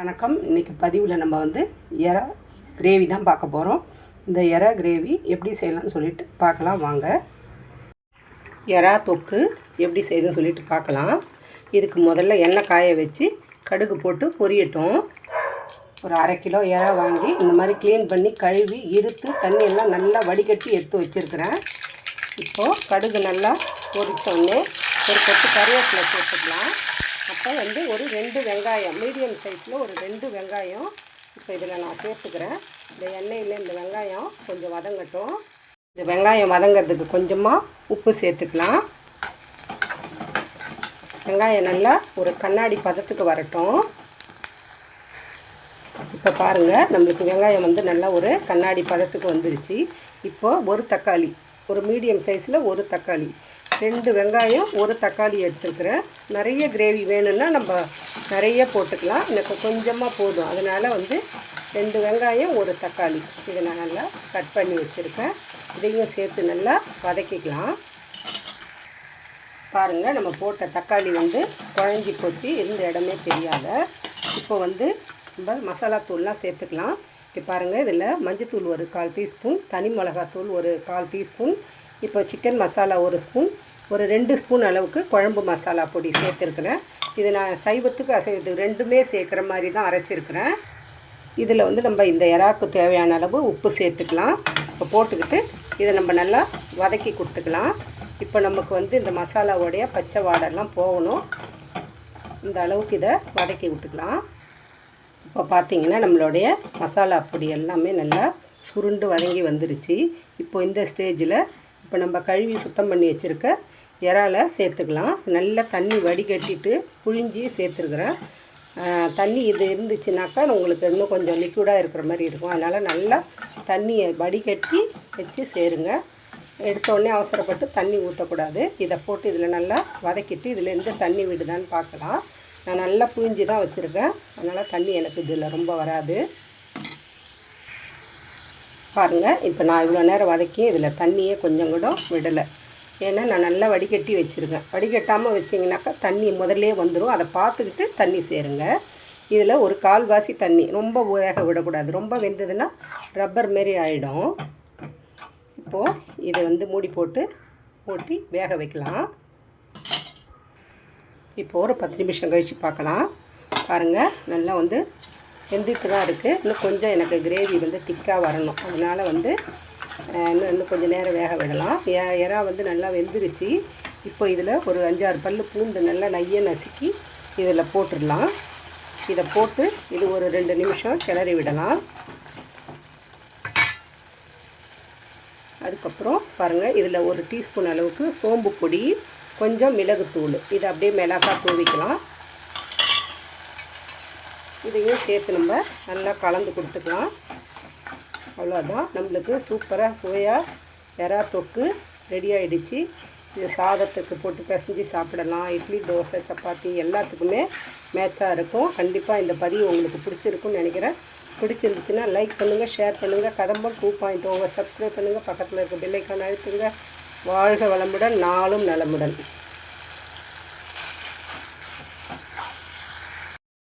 வணக்கம். இன்றைக்கி பதிவில் நம்ம வந்து எறா கிரேவி தான் பார்க்க போகிறோம் இந்த எற கிரேவி எப்படி செய்யலாம்னு சொல்லிட்டு பார்க்கலாம். வாங்க. எறா தொக்கு எப்படி செய்யுதுன்னு சொல்லிட்டு பார்க்கலாம். இதுக்கு முதல்ல எண்ணெய் காய வச்சு கடுகு போட்டு பொரியட்டும். ஒரு அரை கிலோ எறா வாங்கி இந்த மாதிரி க்ளீன் பண்ணி கழுவி இருத்து தண்ணியெல்லாம் நல்லா வடிகட்டி எடுத்து வச்சுருக்கிறேன். இப்போது கடுகு நல்லா பொரிச்சோடனே ஒரு கொத்து கருவேப்பிலை சேர்த்துக்கலாம். அப்போ வந்து ஒரு ரெண்டு வெங்காயம் மீடியம் சைஸில் ஒரு ரெண்டு வெங்காயம் இப்போ இதில் நான் சேர்த்துக்கிறேன். இந்த எண்ணெயில் இந்த வெங்காயம் கொஞ்சம் வதங்கட்டும். இந்த வெங்காயம் வதங்கிறதுக்கு கொஞ்சமாக உப்பு சேர்த்துக்கலாம். வெங்காயம் நல்லா ஒரு கண்ணாடி பதத்துக்கு வரட்டும். இப்போ பாருங்கள் நம்மளுக்கு வெங்காயம் வந்து நல்லா ஒரு கண்ணாடி பதத்துக்கு வந்துருச்சு. இப்போது ஒரு தக்காளி ஒரு மீடியம் சைஸில் ஒரு தக்காளி. ரெண்டு வெங்காயம் ஒரு தக்காளி எடுத்துருக்குறேன். நிறைய கிரேவி வேணும்னா நம்ம நிறைய போட்டுக்கலாம். எனக்கு கொஞ்சமாக போதும். அதனால் வந்து ரெண்டு வெங்காயம் ஒரு தக்காளி. இதை நான் நல்லா கட் பண்ணி வச்சுருக்கேன். இதையும் சேர்த்து நல்லா வதக்கிக்கலாம். பாருங்கள் நம்ம போட்ட தக்காளி வந்து குழஞ்சி போச்சு. இருந்த இடமே தெரியாத. இப்போ வந்து நம்ம மசாலா தூள்லாம் சேர்த்துக்கலாம். இப்போ பாருங்கள் இதில் மஞ்சத்தூள் ஒரு கால் டீஸ்பூன் தனி மிளகாத்தூள் ஒரு கால் டீஸ்பூன் இப்போ சிக்கன் மசாலா ஒரு ஸ்பூன் ஒரு ரெண்டு ஸ்பூன் அளவுக்கு குழம்பு மசாலா பொடி சேர்த்துருக்குறேன். இது நான் சைவத்துக்கு அசைவத்துக்கு ரெண்டுமே சேர்க்குற மாதிரி தான் அரைச்சிருக்கிறேன். இதில் வந்து நம்ம இந்த இறாக்கு தேவையான அளவு உப்பு சேர்த்துக்கலாம். இப்போ போட்டுக்கிட்டு இதை நம்ம நல்லா வதக்கி கொடுத்துக்கலாம். இப்போ நமக்கு வந்து இந்த மசாலாவோடைய பச்சை வாடெல்லாம் போகணும். இந்த அளவுக்கு இதை வதக்கி விட்டுக்கலாம். இப்போ பார்த்தீங்கன்னா நம்மளுடைய மசாலா பொடி எல்லாமே நல்லா சுருண்டு வதங்கி வந்துருச்சு. இப்போ இந்த ஸ்டேஜில் இப்போ நம்ம கழுவி சுத்தம் பண்ணி வச்சுருக்க இறால சேர்த்துக்கலாம். நல்லா தண்ணி வடிகட்டிட்டு புழிஞ்சி சேர்த்துருக்குறேன். தண்ணி இது இருந்துச்சுனாக்கா உங்களுக்கு இன்னும் கொஞ்சம் லிக்விடாக இருக்கிற மாதிரி இருக்கும். அதனால் நல்லா தண்ணியை வடிகட்டி வச்சு சேருங்க. எடுத்தோடனே அவசரப்பட்டு தண்ணி ஊற்றக்கூடாது இதை போட்டு இதில் நல்லா வதக்கிட்டு இதில் எந்த தண்ணி விடுதான்னு பார்க்கலாம். நான் நல்லா புழிஞ்சி தான் வச்சுருக்கேன். அதனால் தண்ணி எனக்கு இதில் ரொம்ப வராது. பாருங்கள் இப்போ நான் இவ்வளோ நேரம் வதக்கி இதில் தண்ணியே கொஞ்சம் கூட விடலை. ஏன்னா நான் நல்லா வடிகட்டி வச்சுருக்கேன். வடிகட்டாமல் வச்சிங்கனாக்கா தண்ணி முதல்லே வந்துடும் அதை பார்த்துக்கிட்டு தண்ணி சேருங்க. இதில் ஒரு கால்வாசி தண்ணி. ரொம்ப வேக விடக்கூடாது. ரொம்ப வெந்ததுன்னா ரப்பர் மாரி ஆகிடும் இப்போது இதை வந்து மூடி போட்டு ஊற்றி வேக வைக்கலாம். இப்போது ஒரு பத்து நிமிஷம் கழித்து பார்க்கலாம் பாருங்கள் நல்லா வந்து வெந்துட்டு தான் இருக்குது இன்னும் கொஞ்சம் எனக்கு கிரேவி வந்து திக்காக வரணும். அதனால் வந்து இன்னும் இன்னும் கொஞ்சம் நேரம் வேக விடலாம். இறா வந்து நல்லா வெந்துருச்சு. இப்போ இதில் ஒரு அஞ்சாறு பல் பூண்டு நல்லா நைய நசுக்கி இதில் போட்டுடலாம். இதை போட்டு இது ஒரு ரெண்டு நிமிஷம் கிளறி விடலாம். அதுக்கப்புறம் பாருங்கள் இதில் ஒரு டீஸ்பூன் அளவுக்கு சோம்பு பொடி கொஞ்சம் மிளகுத்தூள். இதை அப்படியே மிளகா தூவிக்கலாம். இதையும் சேர்த்து நம்ம நல்லா கலந்து கொடுத்துக்கலாம். அவ்வளோதான் நம்மளுக்கு சூப்பராக சுவையாக எறா தொக்கு ரெடி ஆகிடுச்சு இது சாதத்துக்கு போட்டு பிசைஞ்சு சாப்பிடலாம். இட்லி தோசை சப்பாத்தி எல்லாத்துக்குமே மேட்சாக இருக்கும். கண்டிப்பாக இந்த பதிவு உங்களுக்கு பிடிச்சிருக்குன்னு நினைக்கிறேன். பிடிச்சிருந்துச்சுன்னா லைக் பண்ணுங்கள் ஷேர் பண்ணுங்கள் கதம்பல் டூ பாயிண்ட் ஓவர் சப்ஸ்கிரைப் பண்ணுங்கள் பக்கத்தில் இருக்க பில்லைக்கான அழுத்துங்க. வாழ்க வளமுடன் நாளும் நலமுடன்.